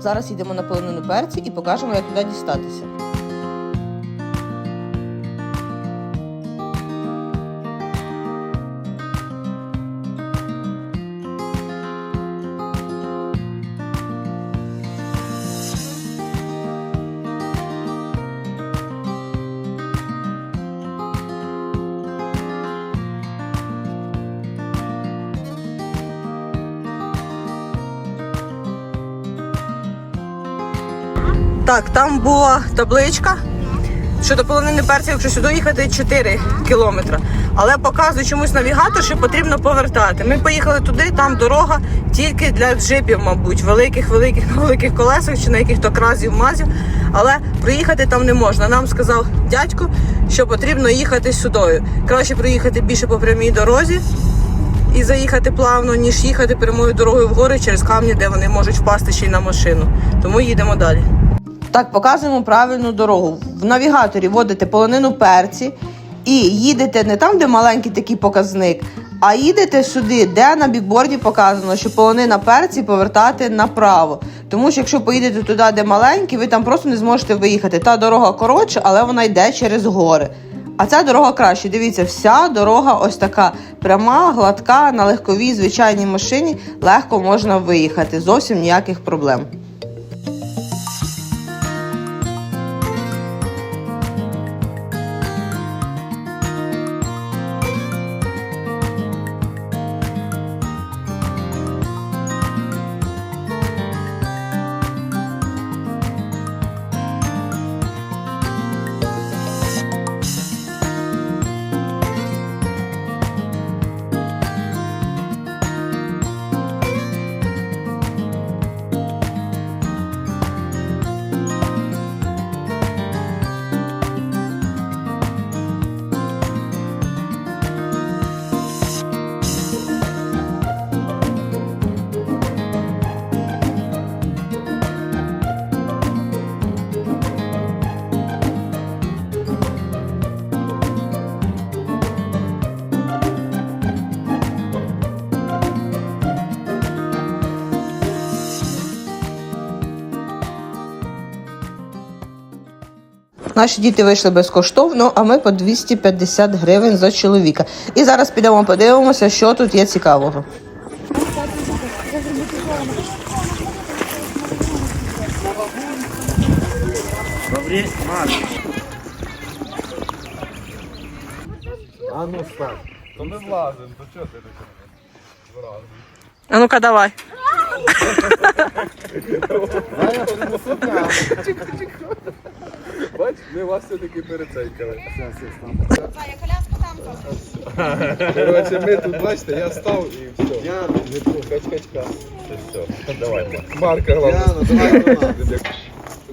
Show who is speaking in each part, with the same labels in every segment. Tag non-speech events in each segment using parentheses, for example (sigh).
Speaker 1: Зараз йдемо на полонину перці і покажемо, як туди дістатися. Так, там була табличка, що до полонини перця, якщо сюди їхати 4 кілометри. Але показує чомусь навігатор, що потрібно повертати. Ми поїхали туди, там дорога тільки для джипів, мабуть, великих, (laughs) великих, колесах чи на яких-то кразів, мазів. Але проїхати там не можна. Нам сказав дядько, що потрібно їхати сюди. Краще проїхати більше по прямій дорозі і заїхати плавно, ніж їхати прямою дорогою вгори через камні, де вони можуть впасти ще й на машину. Тому їдемо далі. Так, показуємо правильну дорогу. В навігаторі вводите полонину перці і їдете не там, де маленький такий показник, а їдете сюди, де на бікборді показано, що полонина перці повертати направо. Тому що якщо поїдете туди, де маленький, ви там просто не зможете виїхати. Та дорога коротша, але вона йде через гори. А ця дорога краще. Дивіться, вся дорога ось така пряма, гладка, на легковій звичайній машині легко можна виїхати. Зовсім ніяких проблем. Наші діти вийшли безкоштовно, а ми по 250 гривень за чоловіка. І зараз підемо подивимося, що тут є цікавого.
Speaker 2: А ну стань. То ми влазимо, то чого ти таке?
Speaker 1: А ну-ка, давай.
Speaker 2: Бач, ми вас все-таки перецейкали. Таня, коляску там Коротше, ми тут, бачите, я став і все. Я не. Качкачка. Все, давай, Марк. Марка, головне.
Speaker 3: Яна, давай до нас.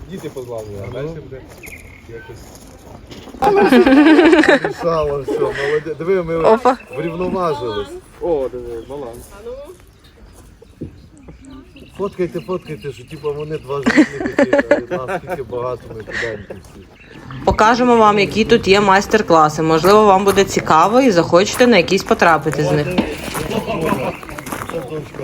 Speaker 2: Діти позлазили, а далі буде якось.
Speaker 3: Рішало все, молодець. Диви, ми
Speaker 1: Опа.
Speaker 3: врівноважились.
Speaker 2: О, диви, баланс.
Speaker 3: Фоткайте, фоткайте, що типу вони два а від багато ми туди.
Speaker 1: Покажемо вам, які тут є майстер-класи. Можливо, вам буде цікаво і захочете на якісь потрапити з них.
Speaker 3: Що точка?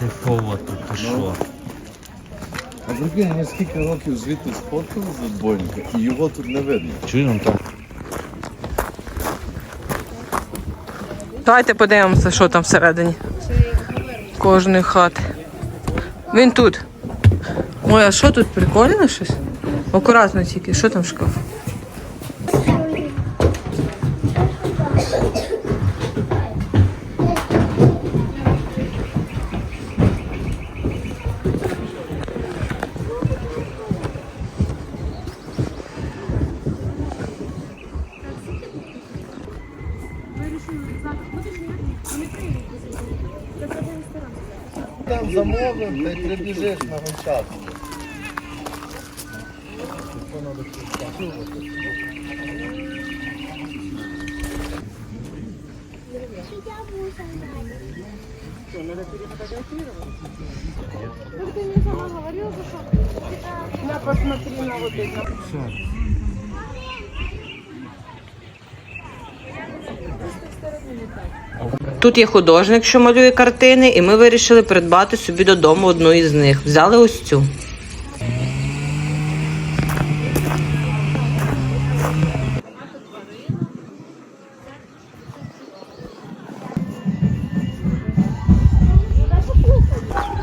Speaker 4: кайфово тут, ти що?
Speaker 3: А прикинь, ми скільки років звідти сфоткали з відбойника, і його тут не видно.
Speaker 4: Чуємо там?
Speaker 1: Давайте подивимося, що там всередині. Кожної хати. Він тут. Ой, а що тут прикольно щось? Акуратно тільки, що там в
Speaker 3: замовив, та й прибіжиш на вот гончарку.
Speaker 1: Тут є художник, що малює картини, і ми вирішили придбати собі додому одну із них. Взяли ось цю.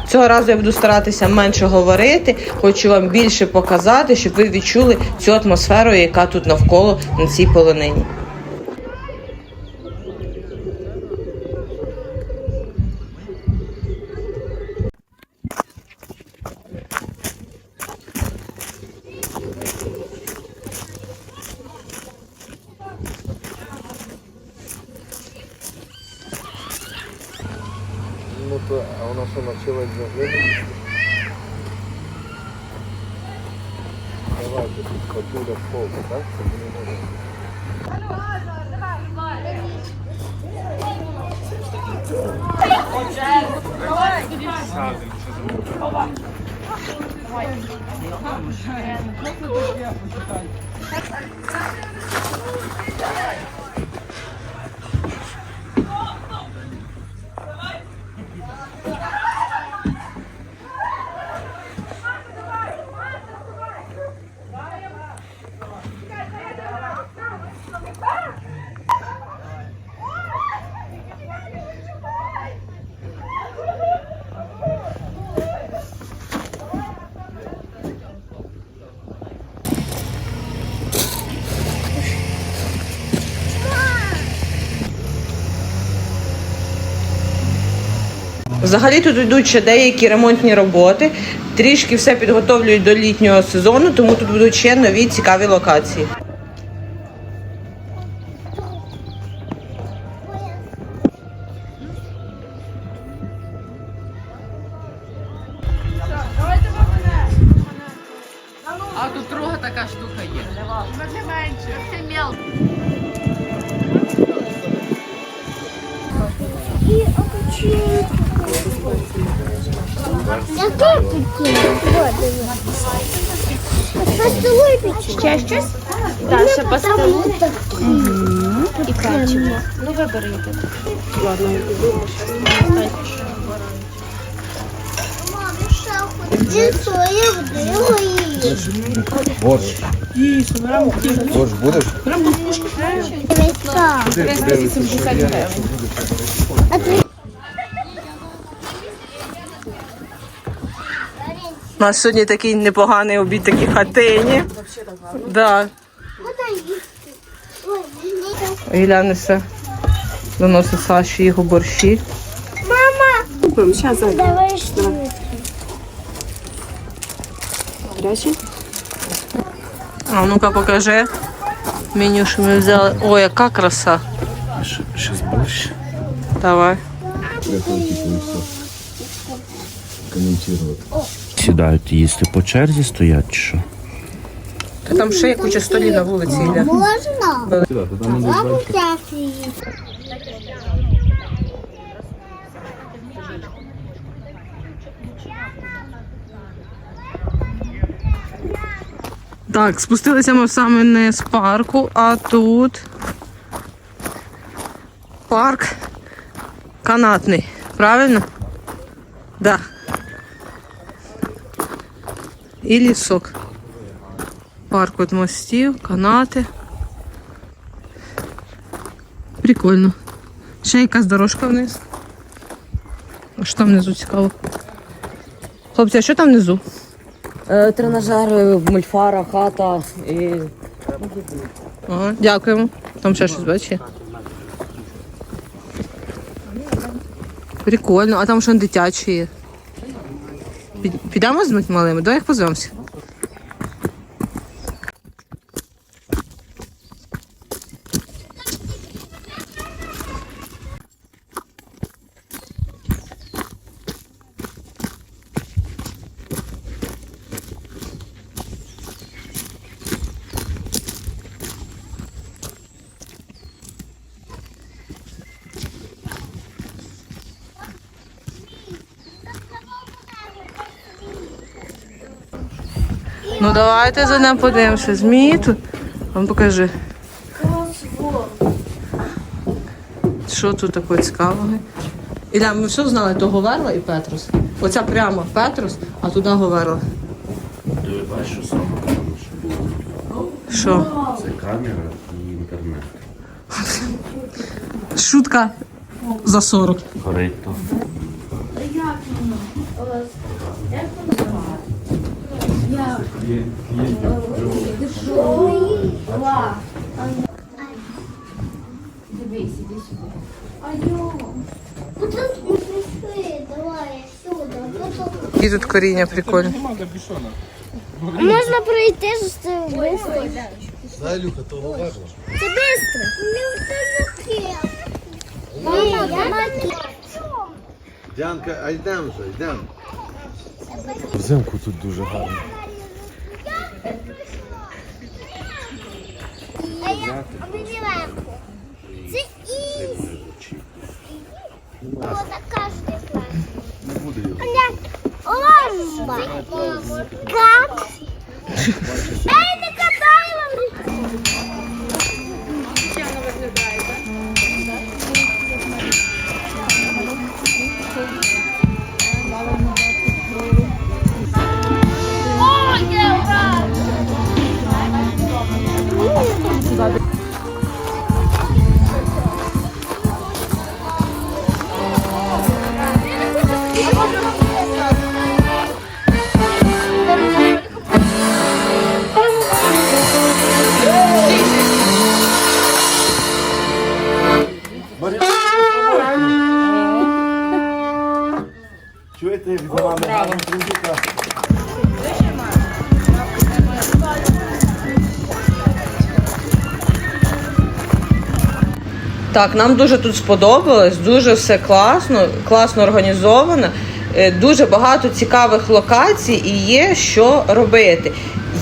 Speaker 1: Цього разу я буду старатися менше говорити, хочу вам більше показати, щоб ви відчули цю атмосферу, яка тут навколо на цій полонині.
Speaker 3: А вона що навчилась заглядати? Давайте тут патуля полка, так? Це мені може.
Speaker 1: Взагалі тут йдуть ще деякі ремонтні роботи. Трішки все підготовлюють до літнього сезону, тому тут будуть ще нові цікаві локації.
Speaker 5: А тут друга така штука є. Може менше, це мелко.
Speaker 6: Ще щось? Так, ще пастилу і печиво. Ну, виберіть.
Speaker 7: Ти своє вдило її.
Speaker 3: Борщ. Борщ будеш?
Speaker 1: У нас сьогодні такий непоганий обід, такі хатині. Да. Ілля несе, доносить Саші його борщі. Мама!
Speaker 7: Давай швидко.
Speaker 1: А ну-ка покажи. Меню, що ми взяли. О, яка краса.
Speaker 3: Щас борщ.
Speaker 1: Давай.
Speaker 3: Я хочу все коментувати
Speaker 4: сідають їсти? По черзі стоять чи що?
Speaker 1: Та там ще є куча столів на вулиці. Іля.
Speaker 7: Можна?
Speaker 1: Так, спустилися ми саме не з парку, а тут парк канатний, правильно? Так. Да. І лісок. Парк от мостів, канати. Прикольно. Ще якась дорожка вниз. А що там внизу цікаво? Хлопці, а що там внизу?
Speaker 8: Е, Тренажери, мульфара, хата і
Speaker 1: Ага, дякуємо. Там ще щось бачиш? Прикольно, а там що дитячі є. Під- Підемо з малими? Давай їх позвемося. Ну давайте за ним подивимося. Змії тут. Вам покажи. Що тут такого цікавого? Ілля, ми все знали, то Говерла і Петрус. Оця прямо Петрус, а туди Говерла.
Speaker 4: Ти бачиш, що саме
Speaker 1: Що?
Speaker 4: Це камера і інтернет.
Speaker 1: Шутка за 40.
Speaker 4: Корито.
Speaker 7: Вот тут не пришли, давай сюда. Вот тут.
Speaker 1: Коріння прикольні.
Speaker 7: Можно пройти же быстро.
Speaker 3: Да, Люка, то говорила.
Speaker 7: Це быстро. Ні, я на
Speaker 3: Дянка, а йдемо вже, йдемо. Взимку тут дуже гарно.
Speaker 7: А я обнимаємо. Це ізі. О, така ж тепла.
Speaker 3: Не буде його.
Speaker 7: Ламба. Как? Ей,
Speaker 3: Чуєте, як за вами гарно трудіка?
Speaker 1: Так, нам дуже тут сподобалось, дуже все класно, класно організовано. е, Дуже багато цікавих локацій і є що робити.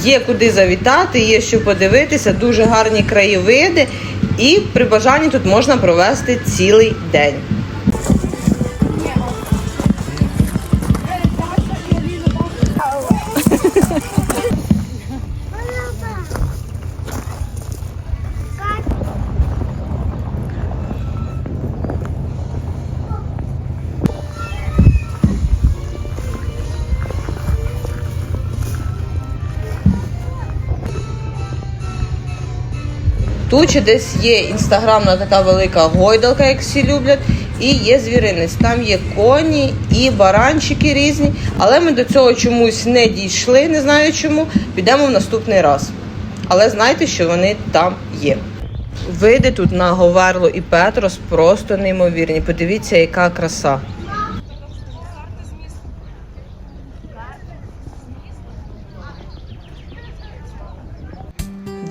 Speaker 1: Є куди завітати, є що подивитися, дуже гарні краєвиди, і при бажанні тут можна провести цілий день. Тут ще десь є інстаграмна така велика гойдалка, як всі люблять, і є звіринець. Там є коні і баранчики різні, але ми до цього чомусь не дійшли, не знаю чому. Підемо в наступний раз. Але знайте, що вони там є. Види тут на Говерло і Петрос просто неймовірні. Подивіться, яка краса.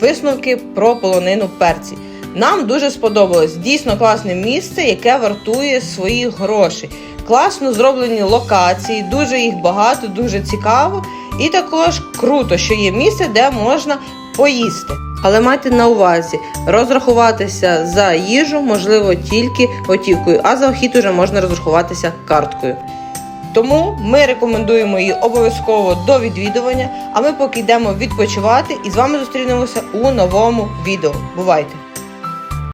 Speaker 1: Висновки про полонину перці. Нам дуже сподобалось. Дійсно класне місце, яке вартує своїх грошей. Класно зроблені локації, дуже їх багато, дуже цікаво. І також круто, що є місце, де можна поїсти. Але майте на увазі, розрахуватися за їжу можливо тільки готівкою, а за вхід уже можна розрахуватися карткою. Тому ми рекомендуємо її обов'язково до відвідування. А ми поки йдемо відпочивати і з вами зустрінемося у новому відео. Бувайте!